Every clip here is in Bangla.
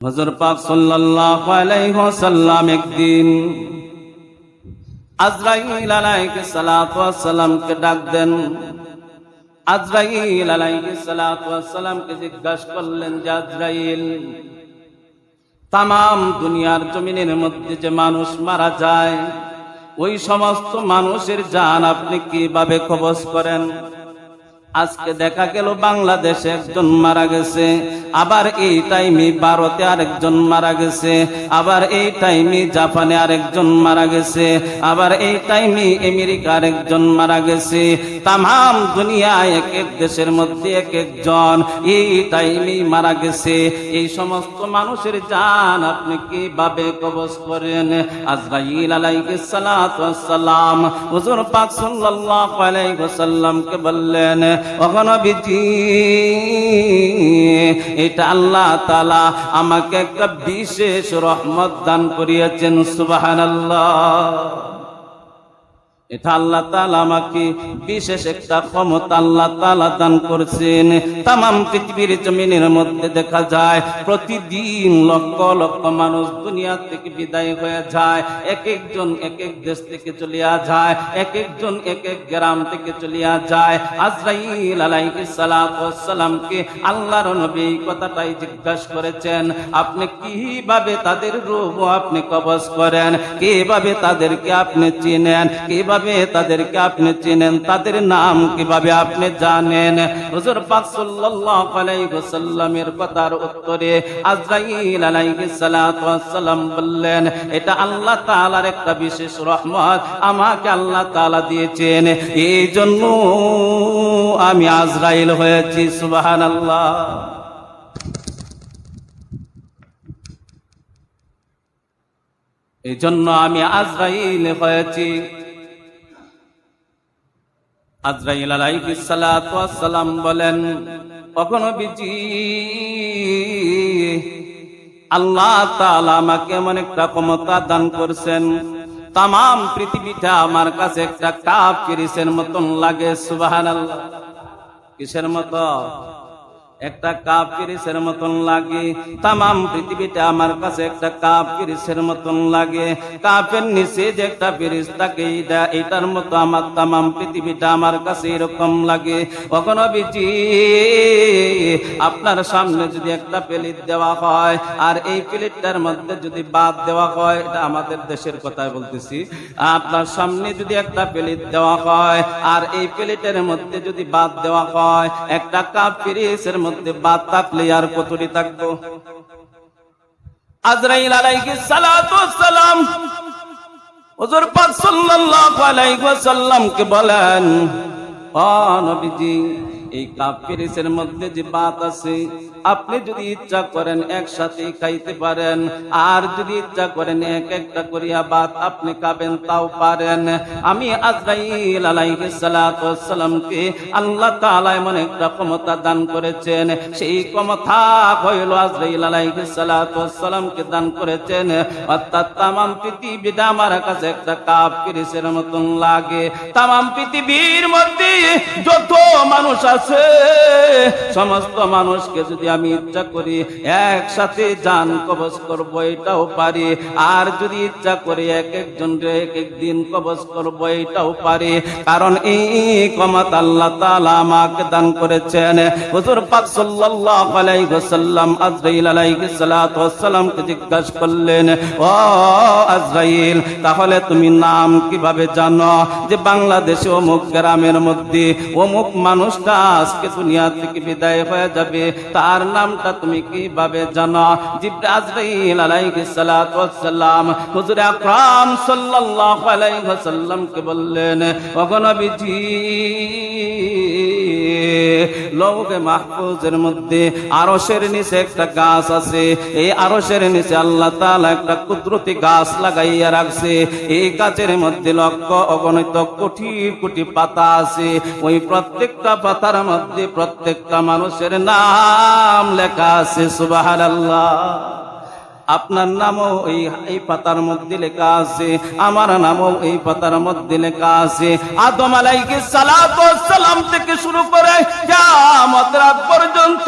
হজর পাক ওয়াসাল্লাম একদিন আজরাইল ডাক দেন। আজরাইল তাম দুনিয়ার জমিনের মধ্যে যে মানুষ মারা যায়, ওই সমস্ত মানুষের জান আপনি কীভাবে কবজ করেন? আজকে দেখা গেল বাংলাদেশে একজন মারা গেছে, আবার এই টাইমে ভারতে আরেকজন মারা গেছে, আবার এই টাইমে জাপানে আরেকজন মারা গেছে, আবার এই টাইমে আমেরিকা আরেকজন মারা গেছে। তাম দুনিয়ায় এক এক দেশের মধ্যে এক একজন এই টাইমে মারা গেছে। এই সমস্ত মানুষের জান আপনি কীভাবে কবজ করেন? আজরাইল আলাইহিস সালাতু ওয়াস সালাম হুজুর পাক সাল্লাল্লাহু আলাইহি ওয়াসাল্লামকে বললেন অগণবিজি এটা আল্লাহ তালা আমাকে একটা বিশেষ রহমত দান করিয়াছেন সুবহানাল্লাহ। এটা আল্লাহ তালা আমাকে বিশেষ একটা ক্ষমতা আল্লাহ তালা দান করছেন। তাম পৃথিবীর জমিনের মধ্যে দেখা যায়, প্রতিদিন লক্ষ লক্ষ মানুষ দুনিয়া থেকে বিদায় হয়ে যায়, এক একজন এক এক দেশ থেকে চলিয়া যায়, এক একজন এক এক গ্রাম থেকে চলিয়া যায়। আজরাইল আলাইহিস সালামকে আল্লাহর নবী কথাটাই জিজ্ঞাসা করেছেন, আপনি কীভাবে তাদের রূপ আপনি কবজ করেন? কীভাবে তাদেরকে আপনি চিনেন? কীভাবে তাদেরকে আপনি চিনেন? তাদের নাম কীভাবে আপনি জানেন? হুজুর পাক সাল্লাল্লাহু আলাইহি ওয়াসাল্লামের কথার উত্তরে আজরাইল আলাইহিস সালাতু ওয়াসসালাম বললেন, এটা আল্লাহ তাআলার একটা বিশেষ রহমত। আমাকে আল্লাহ তাআলা দিয়েছেন। এই জন্য আমি আজরাইল হয়েছি, সুবহানাল্লাহ। এই জন্য আমি আজরাইল হয়েছি। আজরাইল আলাইহিস সালাতু বলেন, কখনো বিজি? আল্লাহ তাআলা আমাকে এমন একটা ক্ষমতা দান করছেন। তাম পৃথিবীটা আমার কাছে একটা কাপ কিরিসের মতন লাগে সুবাহান কিসের মতো? একটা কাপ কিরিসের মতন লাগে। তাম পৃথিবীটা আমার কাছে একটা কাপ কিরিসের মতন লাগে। কাপের নিচে যে একটা পিরিস থাকে এটা এটার মতো আমার তাম পৃথিবীটা আমার কাছে এরকম লাগে। কখনো বিচি আপনার সামনে যদি একটা প্লেট দেওয়া হয়, আর এই প্লেটটার মধ্যে যদি বাদ দেওয়া হয়, এটা আমাদের দেশের কথাই বলতেছি। আপনার সামনে যদি একটা প্লেট দেওয়া হয়, আর এই প্লেটের মধ্যে যদি বাদ দেওয়া হয়, একটা কাপ পিরিসের মধ্যে বাদ থাকলে আর কতটি থাকতো আজরাইল আলাইকে সালাতু সালাম হুজুর পাক সাল্লাল্লাহু আলাইহি ওয়াসাল্লামকে বলেন, ও নবীজি এই কাপ পিরিসের মধ্যে যে বাত আছে, আপনি যদি ইচ্ছা করেন একসাথে খাইতে পারেন, আর যদি ইচ্ছা করেন এক একটা করিয়া বাত আপনি খাবেন, তাও পারেন। আমি আজরাইল আল্লাহ তাআলা এমন একটা ক্ষমতা দান করেছেন। সেই ক্ষমতা হইল আজরাইল আলাইহিস সালাতু দান করেছেন। অর্থাৎ তামাম পৃথিবীটা আমার কাছে একটা কাপ পিরিসের মতন লাগে। তামাম পৃথিবীর মধ্যে যত মানুষ আছে সমস্ত মানুষকে যদি আমি ইচ্ছা করি, একসাথে যান কবজ করব, এটাও পারি। আর যদি ইচ্ছা করি এক একজন এক একদিন কবজ করব, এটাও পারি। কারণ এই কমাত আল্লাহ তাআলা আমাকে দান করেছেন। হুজুর পাক সাল্লাল্লাহু আলাইহি ওয়াসাল্লাম আজরাইল আলাইহিস সালাতু ওয়াসসালামকে জিজ্ঞাসা করলেন, ও আজরাইল, তাহলে তুমি নাম কীভাবে জানো? যে বাংলাদেশে অমুক গ্রামের মধ্যে অমুক মানুষটা আজকে দুনিয়া থেকে বিদায় হয়ে যাবে। তার নামটা তুমি কীভাবে জানো? জিব্রাইল আজরাইল আলাইহিস সালাতু ওয়াসসালাম হুজুর আকরাম সাল্লাল্লাহু আলাইহি ওয়াসাল্লামকে বললেন, ওগো নবীজি লৌহে মাহফুজের মধ্যে আরশের নিচে একটা গাছ আছে। এই আরশের নিচে আল্লাহ তাআলা একটা কুদরতি গাছ লাগাইয়া রাখছে। এই গাছের মধ্যে লক্ষ অগণিত কোটি কোটি পাতা আছে। ওই প্রত্যেকটা পাতার মধ্যে প্রত্যেকটা মানুষের নাম লেখা আছে, সুবহানাল্লাহ। আপনার নামও এই পাতার মধ্যে লেখা আছে, আমার নামও এই পাতার মধ্যে লেখা আছে। আদম সালাতু সালাম থেকে শুরু করে পর্যন্ত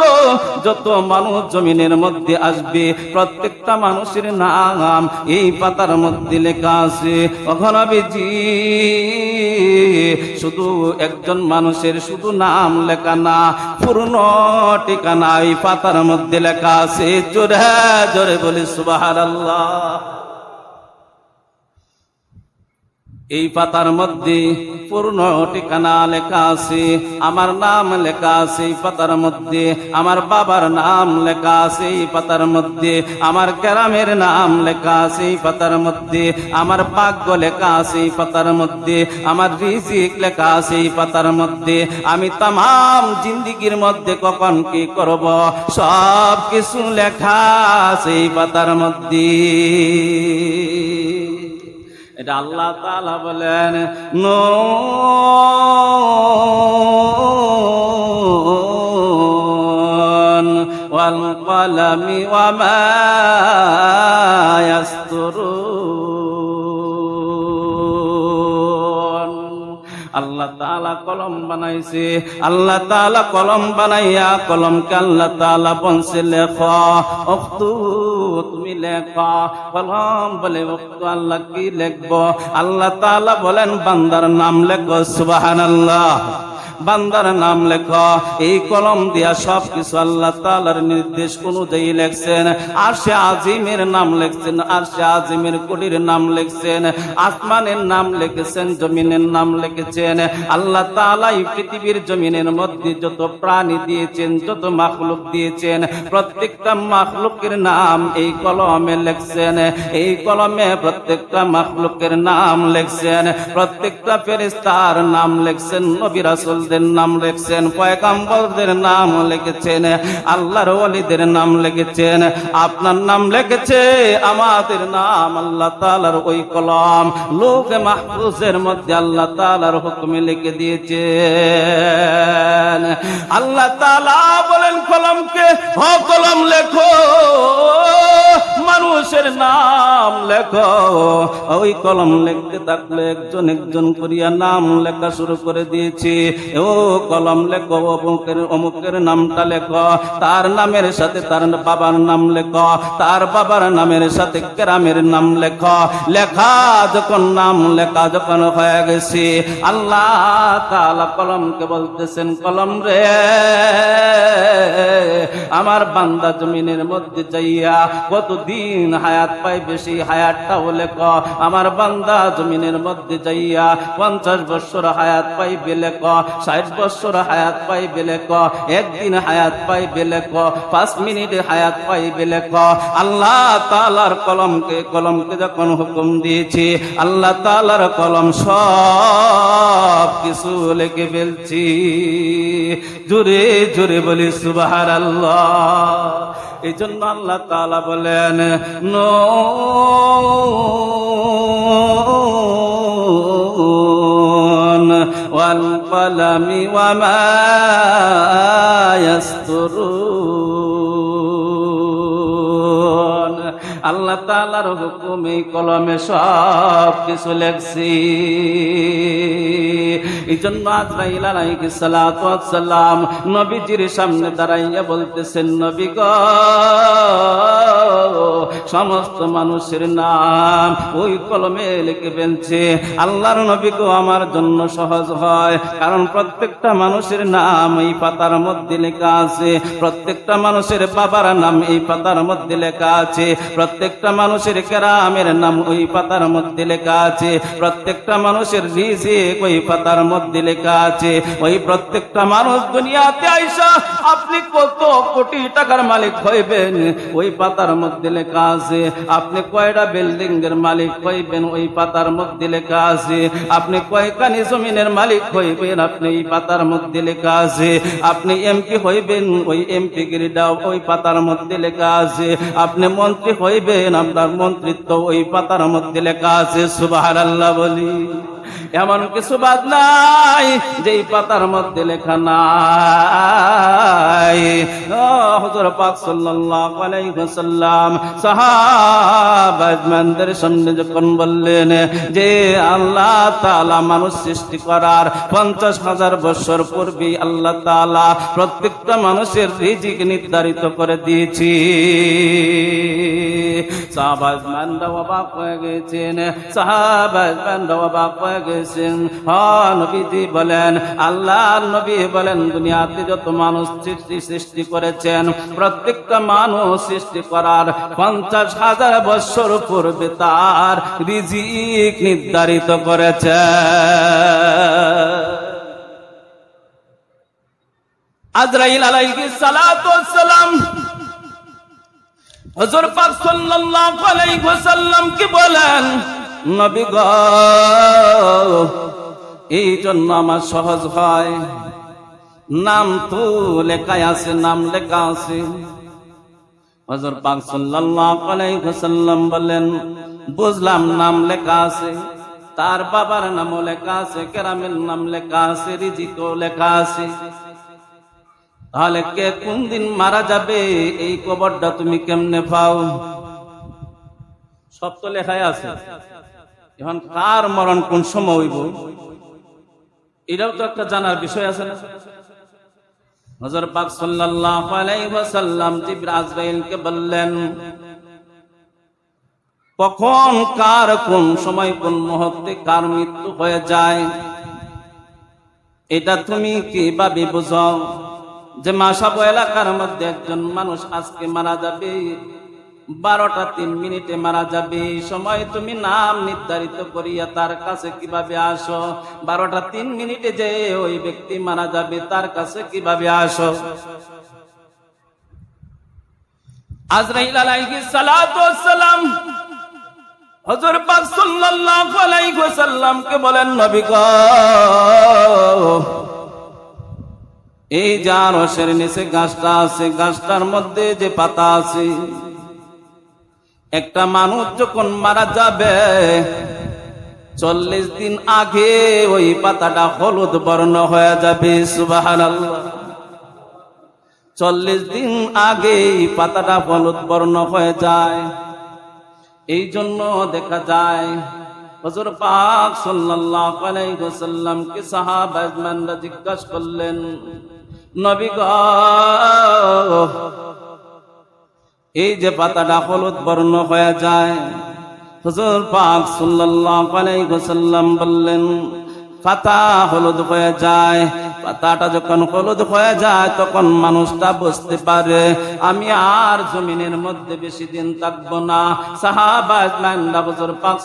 যত মানুষ জমিনের মধ্যে আসবে, প্রত্যেকটা মানুষের নাম এই পাতার মধ্যে লেখা আছে। অঘনবীজি শুধু একজন মানুষের শুধু নাম লেখা না, পূর্ণ ঠিকানা এই পাতার মধ্যে লেখা আছে। জোরে জোরে বলি সুবাহার আল্লাহ এই পাতার মধ্যে পূর্ণ ঠিকানা লেখা আছে, আমার নাম লেখা আছে এই পাতার মধ্যে, আমার বাবার নাম লেখা আছে এই পাতার মধ্যে, আমার গ্রামের নাম লেখা আছে এই পাতার মধ্যে, আমার ভাগ্য লেখা আছে এই পাতার মধ্যে, আমার রিজিক লেখা আছে এই পাতার মধ্যে, আমি তাম জিন্দিগির মধ্যে কখন কি করব সব কিছু লেখা আছে এই পাতার মধ্যে। এটা আল্লাহ তালা বলেন নো ওয়াল কলামি ওয়া আল্লাহ তালা কলম বানাইছে। আল্লাহ তালা কলম বানাইয়া কলমকে আল্লাহ তালা বনছে লেখ। অক্তু তুমি লেখ। কলম বলে অক্তু আল্লাহ কি লেখবো? আল্লাহ তালা বলেন, বান্দার নাম লেখো, সুবহানাল্লাহ। বান্দার নাম লেখ। এই কলম দিয়া সব কিছু আল্লাহ তালার নির্দেশ অনুযায়ী লেখছেন। আর সে আজিমের নাম লেখছেন আর সে আজিমের কুটির নাম লেখছেন, আসমানের নাম লিখেছেন, জমিনের নাম লিখেছেন। আল্লাহ তালাই পৃথিবীর জমিনের মধ্যে যত প্রাণী দিয়েছেন, যত মাখলুক দিয়েছেন, প্রত্যেকটা মাখলুকের নাম এই কলমে লেখছেন। এই কলমে প্রত্যেকটা মাখলুকের নাম লেখছেন, প্রত্যেকটা ফেরিস্তার নাম লেখছেন, নবী রাসূলদের নাম লিখছেন, পয়গাম্বরদের নাম লিখেছেন, আল্লাহর ওয়ালিদের নাম লিখেছেন, আপনার নাম লিখেছে, আমাদের নাম আল্লাহ তাআলার ওই কলম, লোক মাহফুজের মধ্যে আল্লাহ তাআলার হুকুমে লিখে দিয়েছে আল্লাহ তাআলা বলেন কলমকে, হ কলম লেখো। মানুষের নাম লেখো। ওই কলম লিখতে থাকলে একজন একজন করিয়া নাম লেখা শুরু করে দিয়েছি। ও কলম লেখো, অমুকের অমুকের নামটা লেখো। তার নামের সাথে তার বাবার নাম লেখো। তার বাবার নামের সাথে গ্রামের নাম লেখো। লেখা যখন নাম লেখা যখন হয়ে গেছে, আল্লাহ তাআলা কলমকে বলতেছেন, কলম রে, আমার বান্দা জমিনের মধ্যে যাইয়া কতদিন হায়াত পাই বেশি, হায়াতটা হায়াতটাও ক? আমার বান্দা জমিনের মধ্যে যাইয়া পঞ্চাশ বছর হায়াত পাইবে লেখ ষাট বছর হায়াত পাইবে ক? একদিন হায়াত পাইবে ক? পাঁচ মিনিট হায়াত পাইবে ক? আল্লাহ তালার কলমকে কলমকে যখন হুকুম দিয়েছি, আল্লাহ তালার কলম সব কিছু লেগে ফেলছি। জোরে জোরে বলি সুবাহার আল্লাহ এই জন্য আল্লাহ তালা বলেন নো ওয়াল কলামি ওয়া আল্লাহ তাআলার হুকুমে কলমে সব কিছু লেখছি এই জন্য আজরাইল সালাতু সালাম নবীজির সামনে দাঁড়াইয়া বলতেছেন, নবী গো, সমস্ত মানুষের নাম ওই কলমে লিখে ফেলছে আল্লাহর নবী গো আমার জন্য সহজ হয়। কারণ প্রত্যেকটা মানুষের নাম এই পাতার মধ্যে লেখা আছে। প্রত্যেকটা মানুষের বাবার নাম এই পাতার মধ্যে লেখা আছে। প্রত্যেকটা মানুষের কেরামের নাম ওই পাতার মধ্যে লেখা আছে। প্রত্যেকটা মানুষের রিজিক ওই পাতার মধ্যে লেখা আছে। ওই প্রত্যেকটা মানুষ দুনিয়াতে আইসা আপনি কত কোটি টাকার মালিক হইবেন? ওই পাতার মধ্যে লেখা আছে। আপনি কয়টা বিল্ডিং এর মালিক হইবেন? ওই পাতার মধ্যে লেখা আছে। আপনি কয়খানি জমিনের মালিক হইবেন? আপনি এই পাতার মধ্যে লেখা আছে। আপনি এমপি হইবেন? ওই এমপি গিরিটা ওই পাতার মধ্যে লেখা আছে। আপনি মন্ত্রী হইবেন? আপনার মন্ত্রিত্ব ওই পাতার মধ্যে লেখা আছে সুবাহ আল্লাহ বলি। এমন কিছু বাদ নাই, যেই পাতার মধ্যে লেখা নাই। হজর পাক সাল্লাল্লাহু আলাইহি ওয়াসাল্লাম সাহাবাদের সামনে যখন বললেন যে আল্লাহ তাআলা মানুষ সৃষ্টি করার পঞ্চাশ হাজার বছর পূর্বে আল্লাহ তাআলা প্রত্যেকটা মানুষের রিজিক নির্ধারিত করে দিয়েছি। সাহাবাজ অবাক হয়ে গেছেন সাহাবাজ অবাক হয়ে গেছেন হ্যাঁ নবীজি বলেন আল্লাহ নবী বলেন, দুনিয়াতে যত মানুষ সৃষ্টি সৃষ্টি করেছেন, প্রত্যেকটা মানুষ সৃষ্টি করার পঞ্চাশ হাজার পূর্বে তার রিজিক নির্ধারিত করেছে। আজরাইল আলাইহিস সালাম হযরত পাক সাল্লাল্লাহু আলাইহি ওয়াসাল্লাম কি বলেন? নবী গো এই জন্য আমার সহজ হয়। নাম তো লেখায় আছে, নাম লেখা আছে। হযরত পাক সাল্লাল্লাহু আলাইহি বলেন, বুঝলাম নাম লেখা আছে, তার বাবার নামও লেখা আছে, কেরামের নাম লেখা আছে, রিজিকও লেখা আছে। তাহলে কে কোন দিন মারা যাবে? এই কবরটা তুমি কেমনে পাও? সব তো লেখায় আছে। এখন কার মরণ কোন সময় হইব? এটাও তো একটা জানার বিষয় আছে না? হযরত পাক সাল্লাল্লাহু আলাইহি ওয়াসাল্লাম জিবরাইল আজরাইলকে বললেন, কখন, কার, কোন সময়, কোন মুহূর্তে কার মৃত্যু হয়ে যায়? এটা তুমি কীভাবে বুঝাও? যে মাসাবো এলাকার মধ্যে একজন মানুষ আজকে মারা যাবে, বারোটা তিন মিনিটে মারা যাবে। সময় তুমি নাম নির্ধারিত করিয়া তার কাছে কীভাবে আসো? বারোটা তিন মিনিটে যে ওই ব্যক্তি মারা যাবে, তার কাছে কীভাবে আসো? আজরাইল আলাইহিস সালাতু সালাম পাক সাল্লাল্লাহু আলাইহি বলেন, নবী এই যা রসের নিচে গাছটা আছে, গাছটার মধ্যে যে পাতা আছে, একটা মানুষ যখন মারা যাবে, চল্লিশ দিন আগে ওই পাতাটা হলুদ বর্ণ হয়ে যাবে চল্লিশ দিন আগে পাতাটা হলুদ বর্ণ হয়ে যায়। এই জন্য দেখা যায়, হজর পাক সাল্লাল্লাহু আলাইহি ওয়াসাল্লামকে সাহাবাজমানরা জিজ্ঞাসা করলেন নবী গ। এই যে পাতাটা হলুদ বর্ণ হয়ে যায়, হুজুর পাক সাল্লাল্লাহু আলাইহি ওয়াসাল্লাম বললেন, পাতা হলুদ হয়ে যায় পাতাটা যখন হলুদ হয়ে যায়, তখন মানুষটা বুঝতে পারে, আমি আর জমিনের মধ্যে বেশি দিন থাকব না। পাক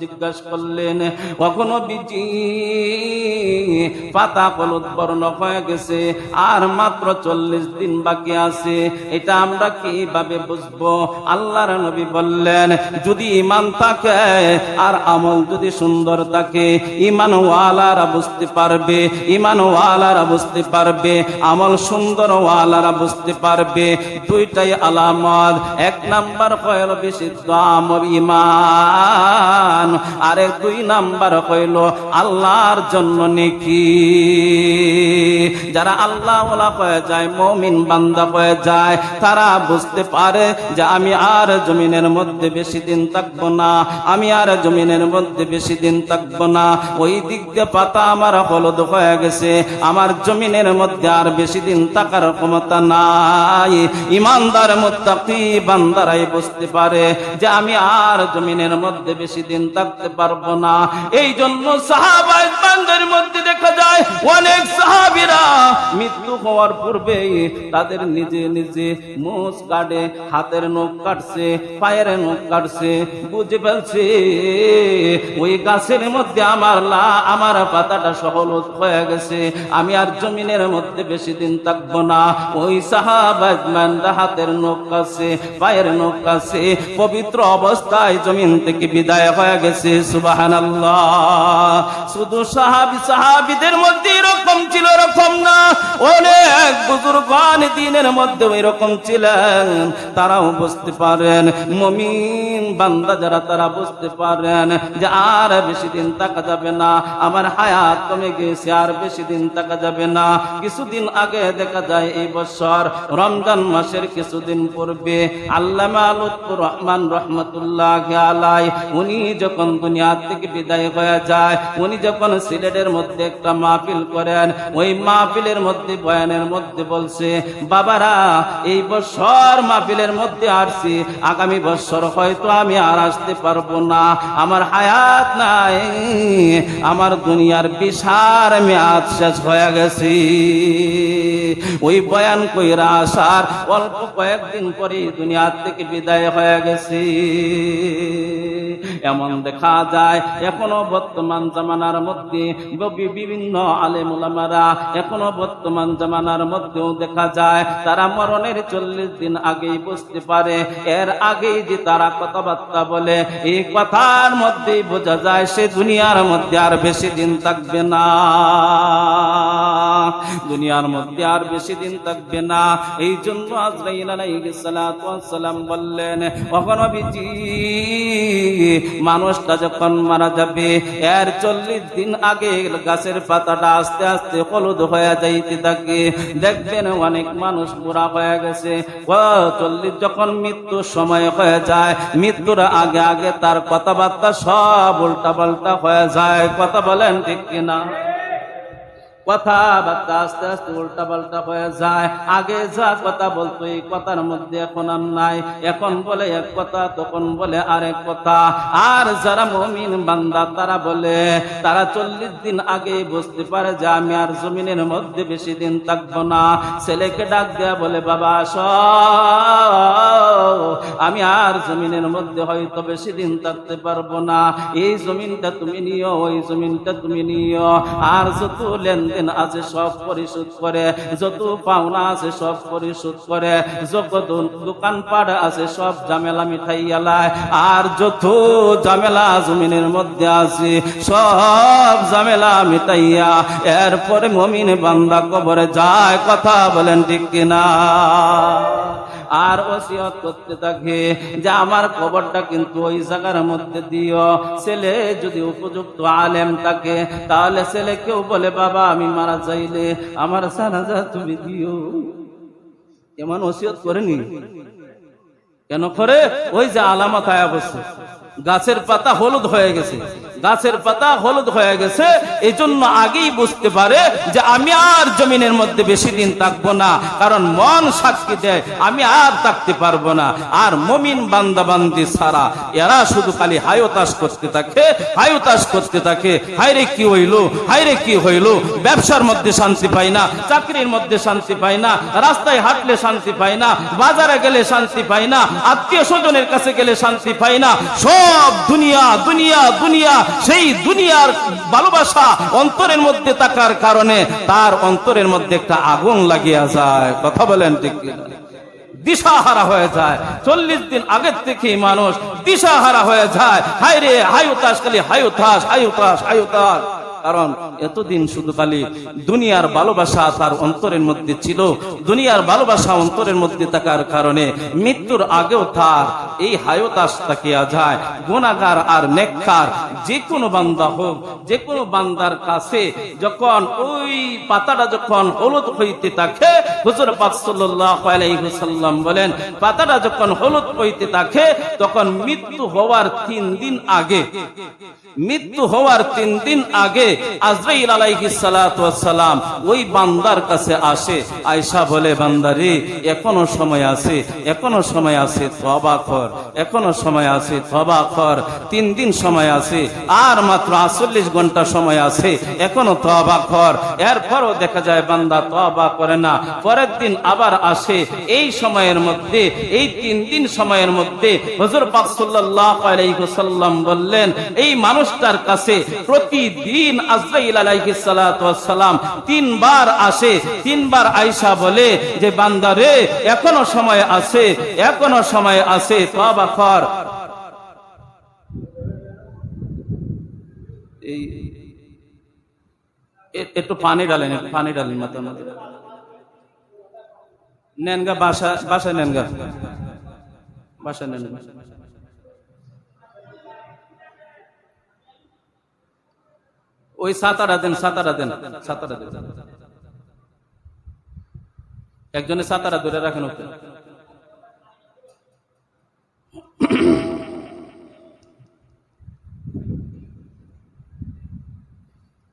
জিজ্ঞাসা করলেন কখনো বিজি? পাতা হলুদ বর্ণ হয়ে গেছে, আর মাত্র চল্লিশ দিন বাকি আছে, এটা আমরা কীভাবে বুঝব? আল্লাহর নবী বললেন, যদি ইমান থাকে, আর আমল যদি সুন্দর থাকে ইমান ওয়ালারা বুঝতে পারবে ইমান ওয়ালারা বুঝতে পারবে, আমল সুন্দর ওয়ালারা বুঝতে পারবে, দুইটাই আলামত। এক নাম্বার হইল বিশুদ্ধ আমল ইমান, আরেক দুই নাম্বার হইল আল্লাহর জন্য নেকি। যারা আল্লাহ ওলা হয়ে যায়, মমিন বান্দা হয়ে যায়, তারা বুঝতে পারে যে আমি আর জমিনের মধ্যে বেশি দিন থাকব না, আমি আর জমিনের মধ্যে বেশি দিন থাকব না। ওই দিক দিয়ে পাতা আমার হলুদ হয়ে গেছে। আমার জমিনের মধ্যে আর বেশি দিন থাকার ক্ষমতা নাই। ইমানদার মুত্তাকি বান্দারাই বুঝতে পারে যে আমি আর জমিনের মধ্যে বেশি দিন থাকতে পারব না। এই জন্য মধ্যে দেখা যায়, অনেক সাহাবিরা মৃত্যু হওয়ার পূর্বে তাদের নিজে নিজে মুখ কাটে, হাতের নখ কাটছে, পায়ের নখ কাটছে, বুঝে ফেলছে, ওই গাছের মধ্যে আমার লা, আমার পাতাটা হলুদ হয়ে গেছে। আমি আর জমিনের মধ্যে বেশি দিন থাকব না। ওই সাহাবাজমানরা হাতের নখ আছে, পায়ের নখ আছে। পবিত্র অবস্থায় জমিন থেকে বিদায় হয়ে গেছে সুবাহান শুধু সাহাবি, সাহাবিদের মধ্যে এরকম ছিল, এরকম না। অনেক বুজুর্গান দিনের মধ্যে ওই রকম ছিলেন। তারাও বুঝতে পারেন, মমিন বান্দা যারা, তারা বুঝতে পারেন যে আর বেশি দিন থাকা যাবে না। আমার হায়াত কমে গেছে আর বেশি দিন থাকা যাবে না। কিছুদিন আগে দেখা যায় এই বছর রমজান মাসের কিছুদিন পূর্বে মধ্যে বয়ানের মধ্যে বলছে, বাবারা, এই বছর মধ্যে আগামী বছর হয়তো আমি আর আসতে পারব না। আমার হায়াত নাই, আমার দুনিয়ার বিশার মেয়াদ শেষ হয়ে গেছি। ওই বয়ান কইরা আসার অল্প কয়েকদিন পরে দুনিয়ার থেকে বিদায় হয়ে গেছি। এমন দেখা যায়, এখনও বর্তমান জামানার মধ্যে বিভিন্ন আলেমুলামারা এখনও বর্তমান জামানার মধ্যেও দেখা যায়, তারা মরণের চল্লিশ দিন আগেই বুঝতে পারে, এর আগেই যে তারা কথাবার্তা বলে, এই কথার মধ্যেই বোঝা যায় সে দুনিয়ার মধ্যে আর বেশি দিন থাকবে না। না দুনিয়ার মধ্যে আর বেশি দিন থাকবে না। এই জন্য বললেন কখনো বিজি মানুষটা যখন মারা যাবে, এর চল্লিশ দিন আগে গাছের পাতাটা আস্তে আস্তে হলুদ হয়ে যাইতে থাকে। দেখবেন অনেক মানুষ বুড়া হয়ে গেছে। চল্লিশ যখন মৃত্যুর সময় হয়ে যায়, মৃত্যুর আগে আগে তার কথাবার্তা সব উল্টা পাল্টা হয়ে যায়। কথা বলেন ঠিক কিনা? কথাবার্তা আস্তে আস্তে উল্টা পাল্টা হয়ে যায়। আগে যা কথা বলতো এই কথার মধ্যে এখন আর নাই। এখন বলে এক কথা, তখন বলে আরেক কথা। আর যারা মমিন বান্দা, তারা বলে, তারা চল্লিশ দিন আগে বুঝতে পারে যে আমি আর জমিনের মধ্যে বেশি দিন থাকব না। ছেলেকে ডাক দেয়া বলে, বাবা, আস। আমি আর জমিনের মধ্যে হয়তো বেশি দিন থাকতে পারব না। এই জমিনটা তুমি নিও, ওই জমিনটা তুমি নিও। আর যত লেনদেন আছে সব পরিশোধ করে, যত পাওনা আছে সব পরিশোধ করে, যত দোকান দোকানপাট আছে সব ঝামেলা মিঠাই এলায় আর যত ঝামেলা জমিনের মধ্যে আছে, সব ঝামেলা মিটাইয়া এরপরে মমিন বান্দা কবরে যায়, কথা বলেন ঠিক কিনা? আর ওসিয়ত করতে থাকে। যে আমার কবরটা কিন্তু ওই জায়গার মধ্যে দিও। ছেলে যদি উপযুক্ত আলেম থাকে, তাহলে ছেলে কেউ বলে, বাবা, আমি মারা যাইলে আমার সারাজা তুমি দিও। এমন ওসিয়ত করেনি? কেন করে? ওই যে আলামত আয়া বসে। গাছের পাতা হলুদ হয়ে গেছে। গাছের পাতা হলুদ হয়ে গেছে এই জন্য আগেই বুঝতে পারে যে আমি আর জমিনের মধ্যে বেশি দিন থাকব না। কারণ মন সাক্ষী দেয়, আমি আর থাকতে পারব না। আর মমিন বান্দা বান্দি ছাড়া, এরা শুধু খালি হায়োতাস করতে থাকে, হায়োতাস করতে থাকে। হাইরে কি হইল? হাইরে কি হইল? ব্যবসার মধ্যে শান্তি পাই না, চাকরির মধ্যে শান্তি পাই না, রাস্তায় হাঁটলে শান্তি পাই না, বাজারে গেলে শান্তি পাই না, আত্মীয় স্বজনের কাছে গেলে শান্তি পাই না। সব দুনিয়া দুনিয়া দুনিয়া সেই দুনিয়ার ভালোবাসা অন্তরের মধ্যে থাকার কারণে তার অন্তরের মধ্যে একটা আগুন লাগিয়া যায়। কথা বলেন ঠিক? দিশাহারা হয়ে যায়। চল্লিশ দিন আগের থেকে মানুষ দিশাহারা হয়ে যায়। হায় রে হায়ুতাস, খালি হায়ুতাস হায়ুতাস হায়ুতাস। কারণ এতদিন শুধু খালি দুনিয়ার ভালোবাসা তার অন্তরের মধ্যে ছিল। দুনিয়ার ভালোবাসা অন্তরের মধ্যে থাকার কারণে মৃত্যুর আগেও তার এই হায়তাস তাকিয়া যায় গুণাগার আর নেককার যে কোনো বান্দা হোক যে কোনো বান্দার কাছে যখন ওই পাতাটা যখন হলুদ হইতে থাকে, হুজুর পাক বলেন, পাতাটা যখন হলুদ হইতে থাকে, তখন মৃত্যু হওয়ার তিন দিন আগে, মৃত্যু হওয়ার তিন দিন আগে ওই বান্দার কাছে আসে, আয়েশা বলে এখনও সময় আছে, এখনও সময় আছে কর, এখনও সময় আছে কর, তিন দিন সময় আছে, আর মাত্র 48 ঘণ্টা সময় আছে, এখনও কর। এরপরও দেখা যায় বান্দা তওবা করে না, পরের দিন আবার আসে, এই সময়ের মধ্যে, এই তিন দিন সময়ের মধ্যে হুজুর বললেন, এই মানুষটার কাছে প্রতিদিন তিনবার আসে, তিনবার আয়েশা বলে যে, বান্দা রে, এখনও সময় আছে, এখনও সময় আছে একটু পানি ডালেন পানি ডালেন মাথার মধ্যে। নেন গা, বাসা, বাসায় নেন গা। নেন ওই সাতারা দেন সাতারা দেন সাতারা দেন। একজনে সাতারা ধরে রাখেন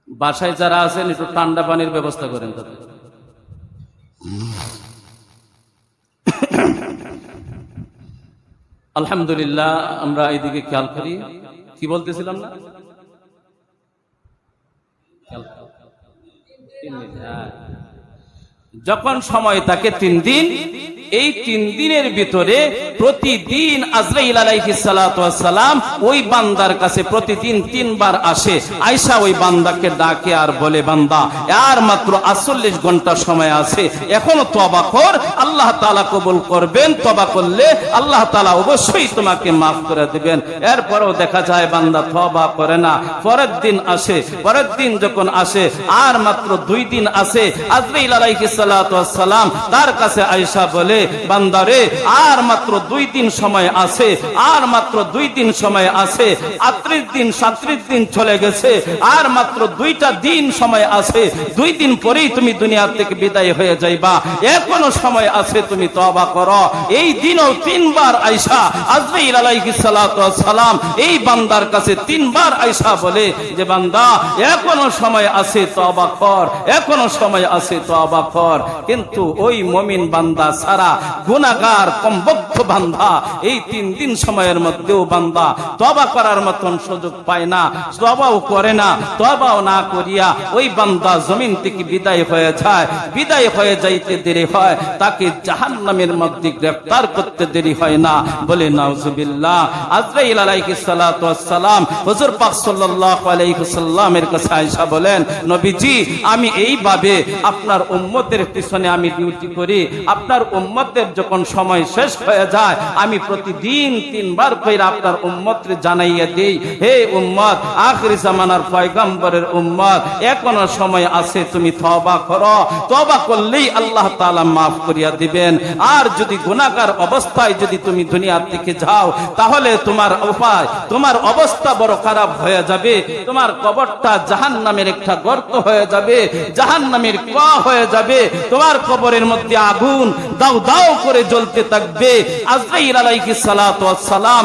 বাসায় যারা আছেন, একটু ঠান্ডা পানির ব্যবস্থা করেন তাদের। আলহামদুলিল্লাহ, আমরা এইদিকে খেয়াল করি। কি বলতেছিলাম না খেয়াল করো। তিন দিন, হ্যাঁ। যখন সময় তাকে তিন দিন এই তিন দিনের ভিতরে প্রতিদিন আজরাইল সালাম ওই বান্দার কাছে প্রতিদিন তিনবার আসে। আয়সা ওই বান্দাকে ডাকে আর বলে, বান্দা, আর মাত্র 48 ঘণ্টা সময় আছে। এখনও তওবা কর, আল্লাহ তাআলা কবুল করবেন। তওবা করলে আল্লাহ তাআলা অবশ্যই তোমাকে মাফ করে দিবেন। এরপরেও দেখা যায়, বান্দা তওবা করে না। পরের দিন আসে। পরের দিন যখন আসে, আর মাত্র দুই দিন আছে, আজরাইল সালাম তার কাছে আয়েশা বলে বান্দারে আর মাত্র দুই দিন সময় আছে, আর মাত্র দুই দিন সময় আছে আটত্রিশ দিন, সাত্রিশ দিন চলে গেছে, আর মাত্র দুইটা দিন সময় আছে, দুই দিন পরেই তুমি দুনিয়া থেকে বিদায় হয়ে যাইবা। এখনও সময় আছে, তুমি তবা করো। এই দিনও তিনবার আয়সা, আজরাইল আলাইহিস সালাতু সালাম এই বান্দার কাছে তিনবার আইসা বলে যে, বান্দা, এখনও সময় আছে তবা কর, এখনও সময় আছে তবা কর। কিন্তু ওই মমিন বান্দা সারা গুনাহগার কমবদ্ধ বান্দা। এই তিন দিন সময়ের মধ্যেও বান্দা তবা করার মতন সুযোগ পায় না তবাও করে না তবাও না করিয়া ওই বান্দা জমিন থেকে বিদায় হয়ে যায়। বিদায় হয়ে যাইতে দেরি হয়, তাকে জাহান্নামের মধ্যে গ্রেফতার করতে দেরি হয় না। বলে, নাউজুবিল্লাহ। আজরাইল আলাইহিস সালাতু সালাম হুজুর পাক সাল্লাল্লাহু আলাইহি সাল্লামের কাছে আয়েশা বলেন, নবীজি, আমি এইভাবে আপনার উম্মতের পিছনে আমি ডিউটি করি। আপনার উম্মতের যখন সময় শেষ হয়ে যায়, আমি প্রতিদিন তিনবার কইরা আপনার উম্মতকে জানাইয়া দেই, হে উম্মত, আখরি জামানার পয়গম্বরের উম্মত, এখনও সময় আছে তুমি তওবা করো। তওবা করলেই আল্লাহ তাআলা maaf করিয়া দিবেন। আর যদি গুনাহগার অবস্থায় যদি তুমি দুনিয়ার দিকে যাও, তাহলে তোমার উপায়, তোমার অবস্থা বড় খারাপ হয়ে যাবে, তোমার কবরটা জাহান্নামের একটা গর্ত হয়ে যাবে, জাহান্নামের কুয়া হয়ে যাবে, তোমার কবরের মধ্যে আগুন দাও দাও করে জ্বলতে থাকবে। আজরাইল আলাইহিস সালাতু ওয়াস সালাম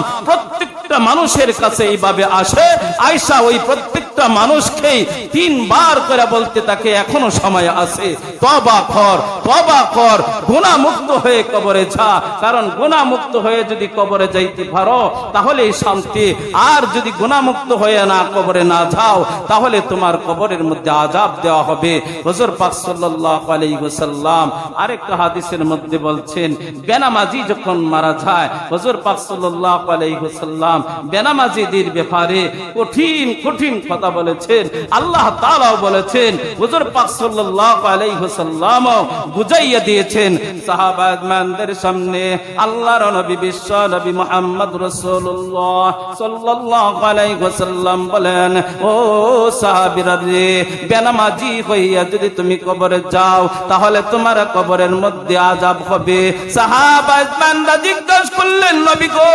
প্রত্যেকটা মানুষের কাছে এইভাবে আসে। আয়সা ওই প্রত্যেকটা মানুষকেই তিনবার করে বলতে তাকে এখনও সময় আছে। তবা কর তবা কর গুনাহ মুক্ত হয়ে কবরে যা। কারণ গুনাহ মুক্ত হয়ে যদি কবরে যাইতে পারো তাহলে শান্তি। আর যদি গুনাহ মুক্ত হয়ে না কবরে না যাও, তাহলে তোমার কবরের মধ্যে আজাব দেওয়া হবে। হুজুর পাক সাল্লাল্লাহু আলাইহি ওয়াসাল্লাম আরেকটা হাদিসের মধ্যে বলছেন, বেনামাজি যখন মারা যায়, হুজুর পাক সাল্লাল্লাহু আলাইহি ওয়াসাল্লাম ব্যাপারে কঠিন কঠিন কথা বলেছেন। আল্লাহ তাআলাও বলেছেন, হুজুর বুঝাইয়া দিয়েছেন সাহাবাদের সামনে নবী, বিশ্ব নবী মুহাম্মদ ওয়াসাল্লাম বলেন, ও বেনামাজি হইয়া যদি তুমি কবরে যাও, তাহলে তোমার কবরের মধ্যে আযাব হবে। সাহাবাজ বান্দা জিজ্ঞাসা করলেন, নবী গো,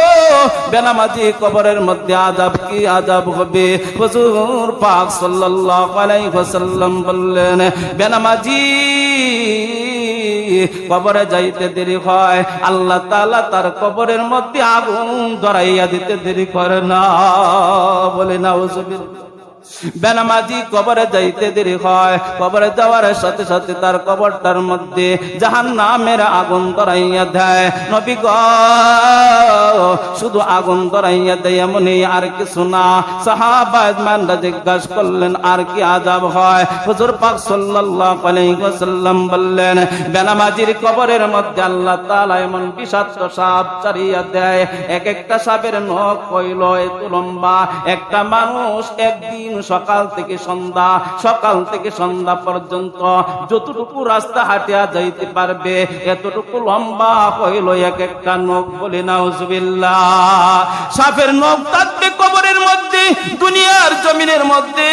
বেনামাজি কবরের মধ্যে আজাব কি আজাব হবে? হুজুর পাক সাল্লাল্লাহু আলাইহি ওয়াসাল্লাম বললেন, বেনামাজি, কবরে যাইতে দেরি হয়। আল্লাহ তাআলা তার কবরের মধ্যে আগুন ধরাইয়া দিতে দেরি করে না। বলে না বেনামাজি কবরে যাইতে দেরি হয়। কবরে যাওয়ার সাথে সাথে তার কবরটার মধ্যে জাহান নামের আগুন ধরাইয়া দেয়। নবী শুধু আগুন ধরাইয়া দেয় এমনই আর কিছু না। সাহাবাজমানরা জিজ্ঞাসা করলেন, আর কি আজাব হয়? হুজুর পাক সাল্লাল্লাহু আলাইহি ওয়াসাল্লাম বললেন, বেনামাজির কবরের মধ্যে আল্লাহ তাআলা এমন বিষাক্ত সাপ চারিয়া দেয়। এক একটা সাপের নখ হইল এত লম্বা। একটা মানুষ একদিন সকাল থেকে সন্ধ্যা, সকাল থেকে সন্ধ্যা পর্যন্ত যতটুকু রাস্তা হাঁটিয়া যাইতে পারবে, এতটুকু লম্বা হইল এক একটা নখ বলে নাউজুবিল্লাহ। সাপের নখ থাকবে কবরের মধ্যে, দুনিয়ার জমিনের মধ্যে,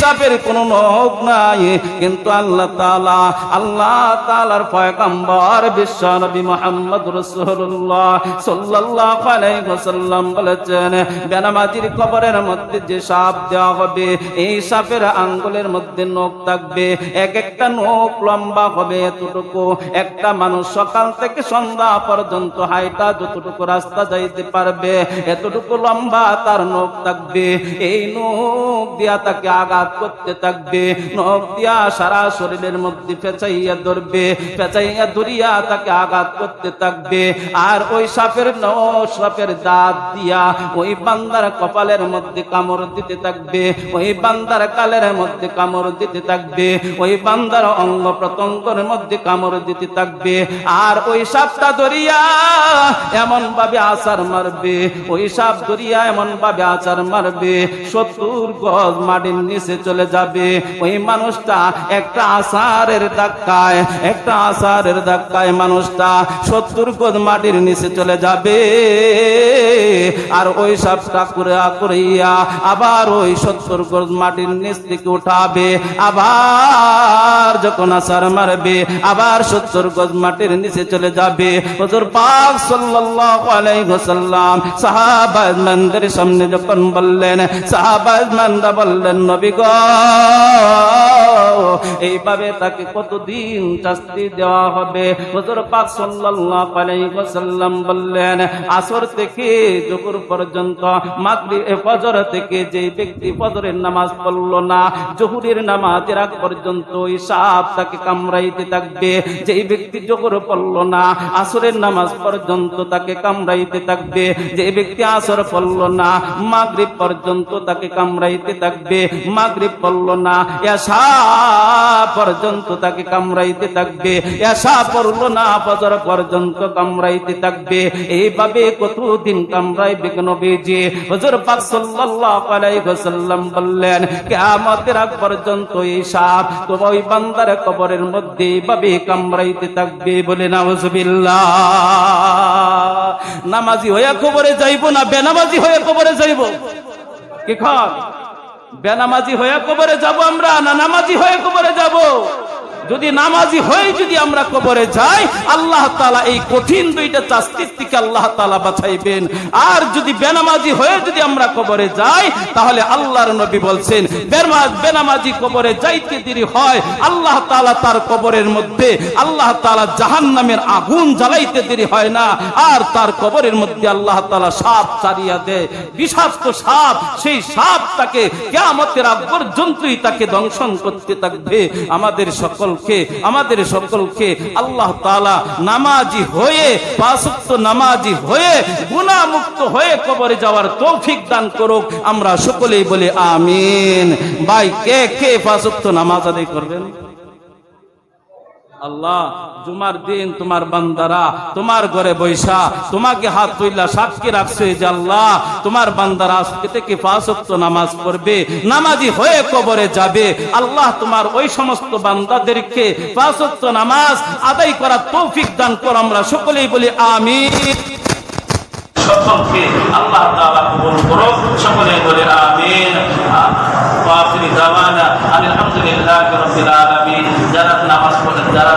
সাপের কোন নখ নাই। কিন্তু আল্লাহ তালা আল্লাহ তালার পয়গম্বর বিশ্ব নবী মুহাম্মদ রসুল্লাহ ওয়াসাল্লাম বলেছেন বেনামাজির কবরের মধ্যে যে সাপ দেওয়া হবে এই সাপের আঙ্গুলের মধ্যে নখ থাকবে। এক একটা নখ লম্বা হবে এতটুকু। একটা মানুষ সকাল থেকে সন্ধ্যা পর্যন্ত হাইটা যতটুকু রাস্তা যাইতে পারবে, এতটুকু লম্বা তার নখ থাকবে। এই নখ দিয়া তাকে আঘাত করতে থাকবে। নখ দিয়া সারা শরীরের মধ্যে পেঁচাইয়া ধরবে পেঁচাইয়া ধরিয়া তাকে আঘাত করতে থাকবে। আর ওই সাপের নখ, সাপের দাঁত দিয়া ওই বান্দার কপালের মধ্যে কামড় দিতে থাকবে। ওই বান্দার কালের মধ্যে কামড় দিতে থাকবে, ওই বান্দার অঙ্গ প্রত্যঙ্গের মধ্যে কামড় দিতে থাকবে। আর ওই সাপটা ধরিয়া এমন ভাবে আচার মারবে, ওই সাপ ধরিয়া এমন ভাবে আচার মারবে, সত্তর গজ মাটির নিচে চলে যাবে। ওই মানুষটা একটা আচারের ধাক্কায়, একটা আচারের ধাক্কায় মানুষটা সত্তর গজ মাটির নিচে চলে যাবে। আর ওই সাপটা করে করিয়া আবার ওই সত্তর মাটির নিচ থেকে উঠাবে, আবার যখন আসার মারবে, আবার সত্তর গজ মাটির নিচে চলে যাবে। হজুর পাক সাল্লাল্লাহু আলাইহি ওয়াসাল্লাম সামনে যখন বললেন সাহাবাজ মানরা বললেন, নবী গো এইভাবে তাকে কতদিন শাস্তি দেওয়া হবে? হুজুর বললেন, আসর থেকে দুপুর পর্যন্ত, মাগরিব ফজর থেকে যে ব্যক্তি ফজরের নামাজ পড়ল না, জহুরের নামাজের আগ পর্যন্ত ওই সাপ তাকে কামড়াইতে থাকবে। যেই ব্যক্তি জোহর পড়ল না, আসরের নামাজ পর্যন্ত তাকে কামড়াইতে থাকবে। যে ব্যক্তি আসর পড়ল না, মাগরিব পর্যন্ত তাকে কামড়াইতে থাকবে। মাগরিব পড়ল না এসা পর্যন্ত তাকে কামড়াইতে থাকবে। এসা পড়ল না, ফজর পর্যন্ত কামড়াইতে থাকবে। এইভাবে কতদিন কামড়াইবে নবীজি? হুজুর পাক সাল্লাল্লাহু আলাইহি ওয়াসাল্লাম বললেন, কিয়ামতের আগ পর্যন্ত এই সাপ তো ওই বান্দার কবরের মধ্যে এইভাবে কামড়াইতে থাকবে বলে নাউজুবিল্লাহ। নামাজি হয়ে কবরে যাইব না, বেনামাজি হয়ে কবরে যাইব? কি খান বেনামাজি হয়ে কবরে যাব আমরা না নামাজি হয়ে কবরে যাব? যদি নামাজি হয়ে যদি আমরা কবরে যাই, আল্লাহ তালা এই কঠিন দুইটা চাস্তির থেকে আল্লাহ তালা বাছাইবেন। আর যদি বেনামাজি হয়ে যদি আমরা কবরে যাই, তাহলে আল্লাহর নবী বলছেন বেনামাজি কবরে যাইতে দেরি হয়। আল্লাহ তালা তার কবরের মধ্যে, আল্লাহ তালা জাহান নামের আগুন জ্বালাইতে দেরি হয় না। আর তার কবরের মধ্যে আল্লাহ তালা সাপ চারিয়া দেয়। বিষাক্ত সাপ, সেই সাপ তাকে কেয়ামতের আগ পর্যন্তই তাকে দংশন করতে থাকবে। আমাদের সকলকে, আমাদের সকলকে আল্লাহ তালা নামাজি হয়ে, পাঁচক্ত নামাজি হয়ে গুণামুক্ত হয়ে কবরে যাওয়ার তৌফিক দান করুক। আমরা সকলেই বলে আমিন। ভাই, কে কে পাঁচক্ত নামাজ আদায় করবেন? আল্লাহ জুমার দিন তোমার বান্দারা, তোমার ঘরে বৈশা, তোমাকে হাত তুইলা সাক্ষী রাখছে যে আল্লাহ, তোমার বান্দারা আজকে থেকে পাঁচক্ত নামাজ পড়বে, নামাজি হয়ে কবরে যাবে। আল্লাহ তোমার ওই সমস্ত বান্দাদেরকে পাঁচক্ত নামাজ আদায় করার তৌফিক দান কর, আমরা সকলেই বলি আমিন। সকলকে আল্লাহ আলহামদুলিল্লাহি রাব্বিল যারা